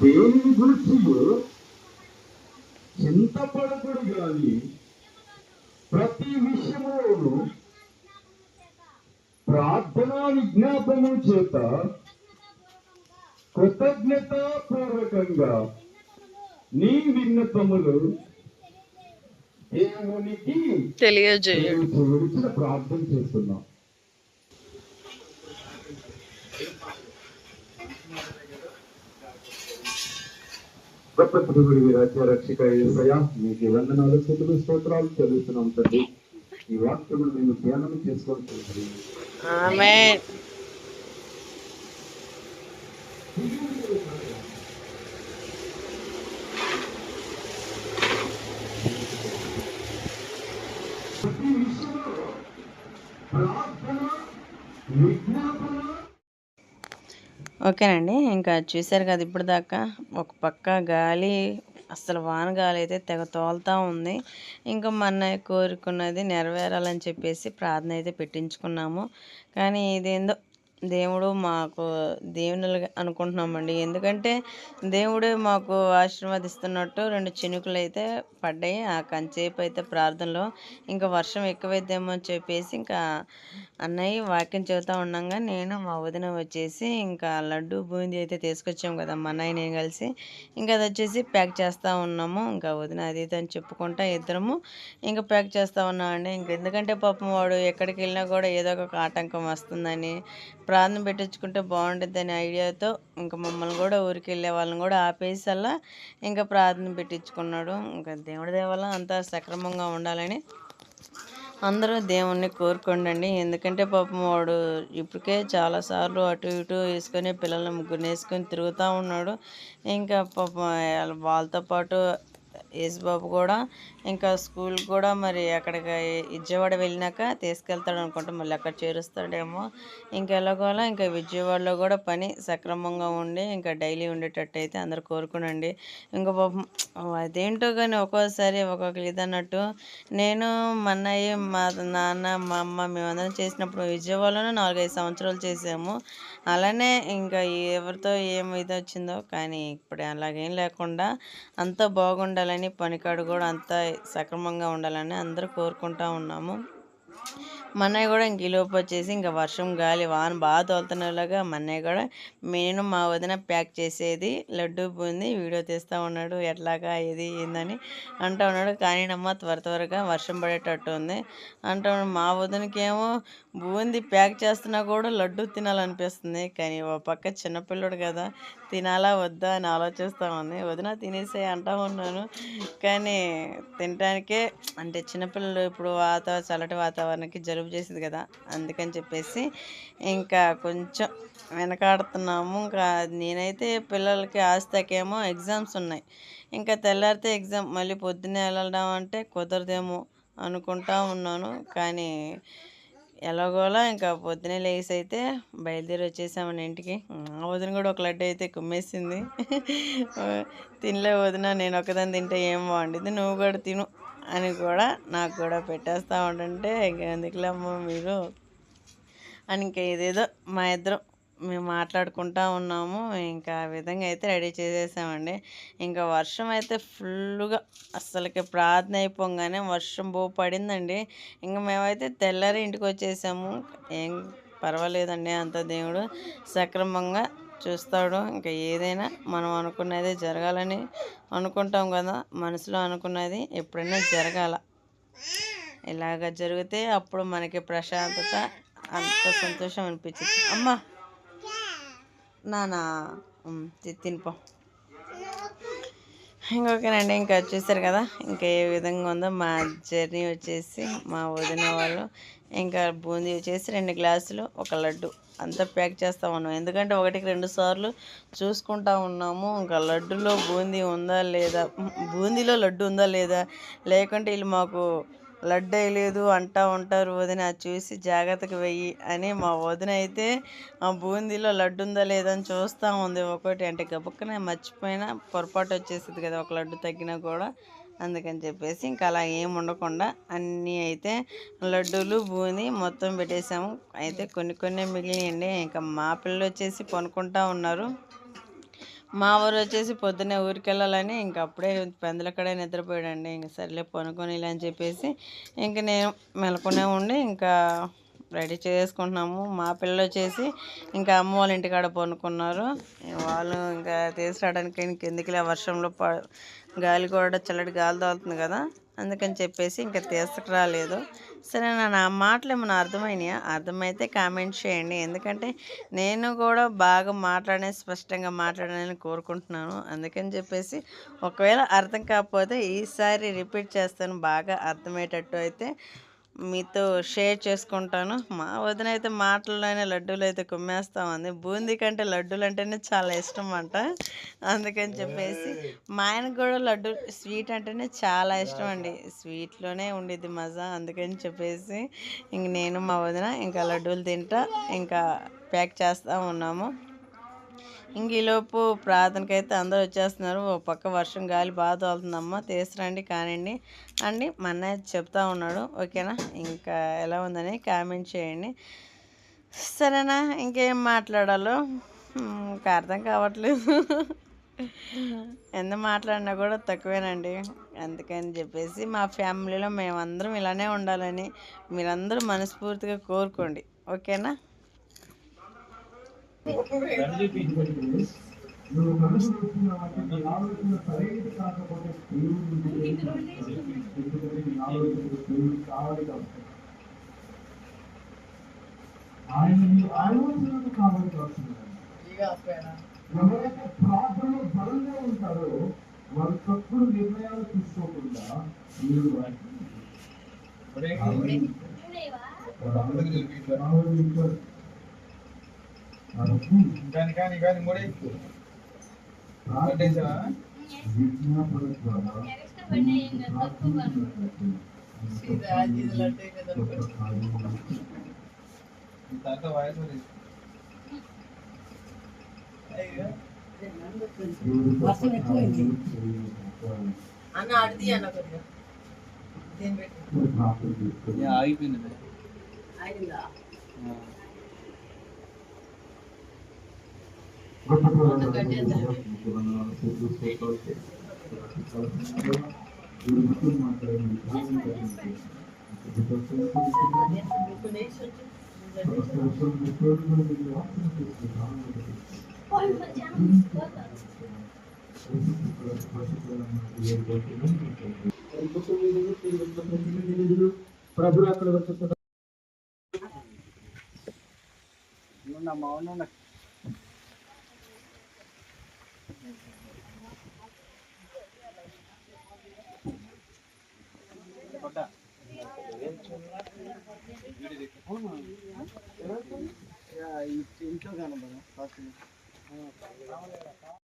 దేని గురించి చింతపడకుడు గాని ప్రతి విషయంలోనూ ప్రార్థనా విజ్ఞాపనం చేత కృతజ్ఞత పూర్వకంగా నీ విన్నపములు దేవునికి తెలియజేయండి ప్రార్థన చేస్తున్నాం. గొప్ప దేవుడి రక్షక ఏసయ్య మీకు వందనాలు స్థుతులు స్తోత్రాలు చెల్లిస్తున్నాం తండ్రి ఈ వాక్యమును మేము ధ్యానం చేసుకోవాలి తండ్రి. ఆమె ప్రతి విషయంలో ప్రార్థన విజ్ఞాపన ఓకేనండి. ఇంకా చూశారు కదా ఇప్పుడు దాకా ఒక పక్క గాలి అసలు వాన గాలి అయితే తెగ తోలుతూ ఉంది. ఇంకా మన కోరుకున్నది నెరవేరాలని చెప్పేసి ప్రార్థన అయితే పెట్టించుకున్నాము. కానీ ఇదేందో దేవుడు మాకు దేవునులుగా అనుకుంటున్నామండి. ఎందుకంటే దేవుడే మాకు ఆశీర్వదిస్తున్నట్టు రెండు చినుకులు అయితే పడ్డాయి. ఆ కంచేపు అయితే ప్రార్థనలో ఇంకా వర్షం ఎక్కువైద్దేమో అని చెప్పేసి ఇంకా అన్నయ్య వాక్యం చెబుతూ ఉండగా నేను మా వదిన వచ్చేసి ఇంకా లడ్డు బూందీ అయితే తీసుకొచ్చాము కదా మా అన్నయ్య నేను కలిసి. ఇంకా అది వచ్చేసి ప్యాక్ చేస్తూ ఉన్నాము. ఇంకా వదిన అది ఇది అని చెప్పుకుంటా ఇద్దరము ఇంకా ప్యాక్ చేస్తూ ఉన్నామండి. ఇంక ఎందుకంటే పాపం వాడు ఎక్కడికి వెళ్ళినా కూడా ఏదో ఒక ఆటంకం వస్తుందని ప్రార్థన పెట్టించుకుంటే బాగుంటుంది అనే ఐడియాతో ఇంకా మమ్మల్ని కూడా ఊరికి వెళ్ళే వాళ్ళని కూడా ఆపేసల్లా ఇంకా ప్రార్థన పెట్టించుకున్నాడు. ఇంకా దేవుడి దేవాల అంతా సక్రమంగా ఉండాలని అందరూ దేవుణ్ణి కోరుకోండి ఎందుకంటే పాపం వాడు ఇప్పటికే చాలాసార్లు అటు ఇటు వేసుకొని పిల్లల్ని ముగ్గురు వేసుకొని తిరుగుతూ ఉన్నాడు. ఇంకా పాపం వాళ్ళతో పాటు యేసుబాబు కూడా ఇంకా స్కూల్ కూడా మరి అక్కడికి విజయవాడ వెళ్ళినాక తీసుకెళ్తాడు అనుకుంటా. మళ్ళీ అక్కడ చేరుస్తాడేమో. ఇంకా ఎలాగోలా ఇంకా విజయవాడలో కూడా పని సక్రమంగా ఉండి ఇంకా డైలీ ఉండేటట్టు అయితే అందరు కోరుకునండి. ఇంకా పాపం అదేంటో కానీ ఒక్కోసారి ఒక్కొక్క ఇదన్నట్టు నేను మా అన్నయ్య మా నాన్న మా అమ్మ మేమందరం చేసినప్పుడు విజయవాడలోనే నాలుగైదు సంవత్సరాలు చేసాము. అలానే ఇంకా ఎవరితో ఏం ఇది వచ్చిందో కానీ ఇప్పుడు అలాగేం లేకుండా అంతా బాగుండాలని పనికాడు కూడా అంతా సక్రమంగా ఉండాలని అందరూ కోరుకుంటా ఉన్నాము. మా కూడా ఇంక ఈలోపు వచ్చేసి ఇంకా వర్షం గాలి వాన బాగా తోలుతున్నలాగా మా కూడా నేను మా వదిన ప్యాక్ చేసేది లడ్డు బూంది వీడియో తీస్తూ ఉన్నాడు ఎట్లాగా ఏది ఏందని అంటూ ఉన్నాడు. కానీ నమ్మ త్వర త్వరగా వర్షం పడేటట్టు ఉంది. అంటూ ఉన్నాడు. మా వదినకేమో బూంది ప్యాక్ చేస్తున్నా కూడా లడ్డు తినాలనిపిస్తుంది. కానీ ఓ పక్క చిన్నపిల్లడు కదా తినాలా వద్దా అని ఆలోచిస్తూ ఉంది వదిన తినేసే అంటా ఉన్నాను. కానీ తినడానికే అంటే చిన్నపిల్లలు ఇప్పుడు వాతావరణ చల్లటి వాతావరణానికి జలుబు చేసింది కదా. అందుకని చెప్పేసి ఇంకా కొంచెం వెనకాడుతున్నాము. ఇంకా నేనైతే పిల్లలకి ఆస్తాకేమో ఎగ్జామ్స్ ఉన్నాయి. ఇంకా తెల్లారితే ఎగ్జామ్ మళ్ళీ పొద్దున్నే వెళ్ళడం అంటే కుదరదేమో అనుకుంటా ఉన్నాను. కానీ ఎలాగోలా ఇంకా పొద్దునే లేసి అయితే బయలుదేరి వచ్చేసామని ఇంటికి. ఆ వదిన కూడా ఒక లడ్డు అయితే కుమ్మేసింది. తినలే వదిన నేను ఒకదాన్ని తింటే ఏం బాగుంటుంది నువ్వు కూడా తిను అని కూడా నాకు కూడా పెట్టేస్తూ ఉంటుంటే ఇంకా ఎందుకులే అమ్మ మీరు? అని ఇంకా ఇదేదో మా ఇద్దరం మేము మాట్లాడుకుంటా ఉన్నాము. ఇంకా ఆ విధంగా అయితే రెడీ చేసేసామండి. ఇంకా వర్షం అయితే ఫుల్గా అస్సలకి ప్రార్థన అయిపోగానే వర్షం బో పడిందండి. ఇంకా మేమైతే తెల్లారి ఇంటికి వచ్చేసాము. ఏం పర్వాలేదండి అంత దేవుడు సక్రమంగా చూస్తాడు. ఇంకా ఏదైనా మనం అనుకున్నది జరగాలని అనుకుంటాం కదా మనసులో అనుకున్నది ఎప్పుడైనా జరగాల. ఇలాగ జరిగితే అప్పుడు మనకి ప్రశాంతత అంత సంతోషం అనిపించింది అమ్మా! నానా తి- తినిపో. ఇంకొకనండి ఇంకా చూసారు కదా ఇంకా ఏ విధంగా ఉందో మా జర్నీ వచ్చేసి మా వదిన వాళ్ళు ఇంకా బూందీ వచ్చేసి రెండు గ్లాసులు ఒక లడ్డు. అంతా ప్యాక్ చేస్తా ఉన్నాం. ఎందుకంటే ఒకటికి రెండు సార్లు చూసుకుంటా ఉన్నాము. ఇంకా లడ్డులో బూందీ ఉందా లేదా బూందీలో లడ్డు ఉందా లేదా లేకుంటే వీళ్ళు మాకు లడ్డు వేయలేదు అంటా ఉంటారు వదిన అది చూసి జాగ్రత్తగా వెయ్యి అని మా వదిన అయితే ఆ బూందీలో లడ్డు ఉందా లేదా అని చూస్తూ ఉంది ఒకటి. అంటే గబుక్కనే మర్చిపోయినా పొరపాటు వచ్చేసింది కదా ఒక లడ్డు తగ్గినా కూడా అందుకని చెప్పేసి ఇంకా అలా ఏం ఉండకుండా అన్నీ అయితే లడ్డూలు బూందీ మొత్తం పెట్టేసాము అయితే కొన్ని కొన్ని మిగిలినాయండి ఇంకా మా పిల్లలు వచ్చేసి కొనుక్కుంటూ ఉన్నారు. మా ఊరు వచ్చేసి పొద్దున్నే ఊరికి వెళ్ళాలని ఇంక అప్పుడే పెందలక్కడే నిద్రపోయాడండి. ఇంక సర్లే పనుకొని ఇలా అని చెప్పేసి ఇంక నేను మెలకునే ఉండి ఇంకా రెడీ చేసుకుంటున్నాము. మా పిల్లలు వచ్చేసి ఇంకా అమ్మ వాళ్ళ ఇంటికాడ పనుకున్నారు. వాళ్ళు ఇంకా తీసుకురావడానికి ఇంకెందుకులే వర్షంలో ప గాలి కూడా చల్లటి గాలి తోలుతుంది కదా. అందుకని చెప్పేసి ఇంకా తీసుకురాలేదు సరే నా నా మాటలు ఏమైనా అర్థమైనాయా? అర్థమైతే కామెంట్ చేయండి. ఎందుకంటే నేను కూడా బాగా మాట్లాడే స్పష్టంగా మాట్లాడాలని కోరుకుంటున్నాను. అందుకని చెప్పేసి ఒకవేళ అర్థం కాకపోతే ఈసారి రిపీట్ చేస్తాను. బాగా అర్థమయ్యేటట్టు అయితే మీతో షేర్ చేసుకుంటాను. మా వదిన అయితే మాటల్లోనే లడ్డూలు అయితే కుమ్మేస్తామంది. బూందీ కంటే లడ్డూలు అంటేనే చాలా ఇష్టం అంట అందుకని చెప్పేసి మా ఆయనకు కూడా లడ్డు స్వీట్ అంటేనే చాలా ఇష్టం అండి స్వీట్లోనే ఉండేది మజా. అందుకని చెప్పేసి ఇంక నేను మా వదిన ఇంకా లడ్డూలు తింటా ఇంకా ప్యాక్ చేస్తూ ఉన్నాము. ఇంక ఈలోపు ప్రార్థనకైతే అందరూ వచ్చేస్తున్నారు. ఓ పక్క వర్షం గాలి బాగా తోలుతుందమ్మా. తీసుకురండి కానివ్వండి. అండి మా అన్నయ్య చెప్తా ఉన్నాడు. ఓకేనా? ఇంకా ఎలా ఉందని కామెంట్ చేయండి. సరేనా? ఇంకేం మాట్లాడాలో? ఇంకా అర్థం కావట్లేదు. ఎంత మాట్లాడినా కూడా తక్కువేనండి. అందుకని చెప్పేసి మా ఫ్యామిలీలో మేమందరం ఇలానే ఉండాలని మీరందరూ మనస్ఫూర్తిగా కోరుకోండి. ఓకేనా? నువ్వు మనసు ఆలోచన సరైనది కాకపోతే కావాలి కాబట్టి ఆయన నీ ఆలోచనకు కావాలి కాబట్టి ఎవరైతే ప్రార్థనలో బలంగా ఉంటారో వారు తప్పుడు నిర్ణయాలు తీసుకోకుండా మీరు వాటిని కానీ కానీ కానీ మూడే ప్రార్థన విజ్ఞాపన ద్వారా దాంట్లో వాయిస్ వర్షం ఎక్కువైంది. అన్న అడిది అన్న కొద్దిగా దేని పెట్టి ఆగిపోయింది ఆగిందా ఇప్పుడు లేచి వచ్చి ప్రభు అక్కడ వచ్చి మౌనం ఇంట్లో